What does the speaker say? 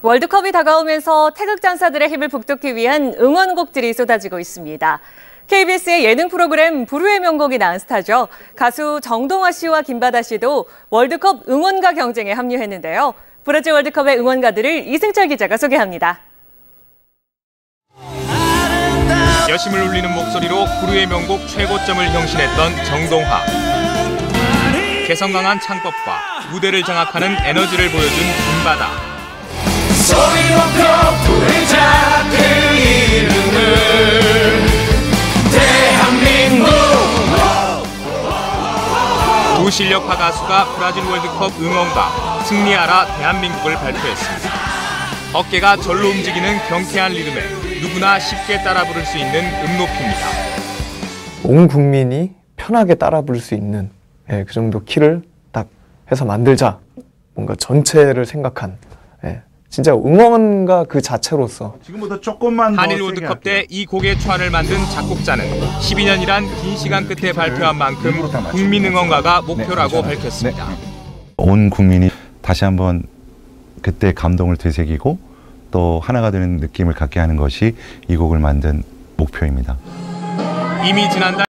월드컵이 다가오면서 태극 전사들의 힘을 북돋기 위한 응원곡들이 쏟아지고 있습니다. KBS의 예능 프로그램 불후의 명곡이 나은 스타죠. 가수 정동화 씨와 김바다 씨도 월드컵 응원가 경쟁에 합류했는데요. 브라질 월드컵의 응원가들을 이승철 기자가 소개합니다. 여심을 울리는 목소리로 구루의 명곡 최고점을 형신했던 정동화. 개성 강한 창법과 무대를 장악하는 에너지를 보여준 김바다. 두 실력파 가수가 브라질 월드컵 응원가 승리하라 대한민국을 발표했습니다. 어깨가 절로 움직이는 경쾌한 리듬에 누구나 쉽게 따라 부를 수 있는 음높이입니다. 온 국민이 편하게 따라 부를 수 있는 예, 그 정도 키를 딱 해서 만들자. 뭔가 전체를 생각한 예, 진짜 응원가 그 자체로서 지금부터 조금만 더 한일 월드컵. 때 이 곡의 초안을 만든 작곡자는 12년이란 긴 시간 끝에 발표한 만큼 국민 응원가가 목표라고 밝혔습니다. 온 국민이 다시 한번 그때 감동을 되새기고 또 하나가 되는 느낌을 갖게 하는 것이 이 곡을 만든 목표입니다. 이미 지난달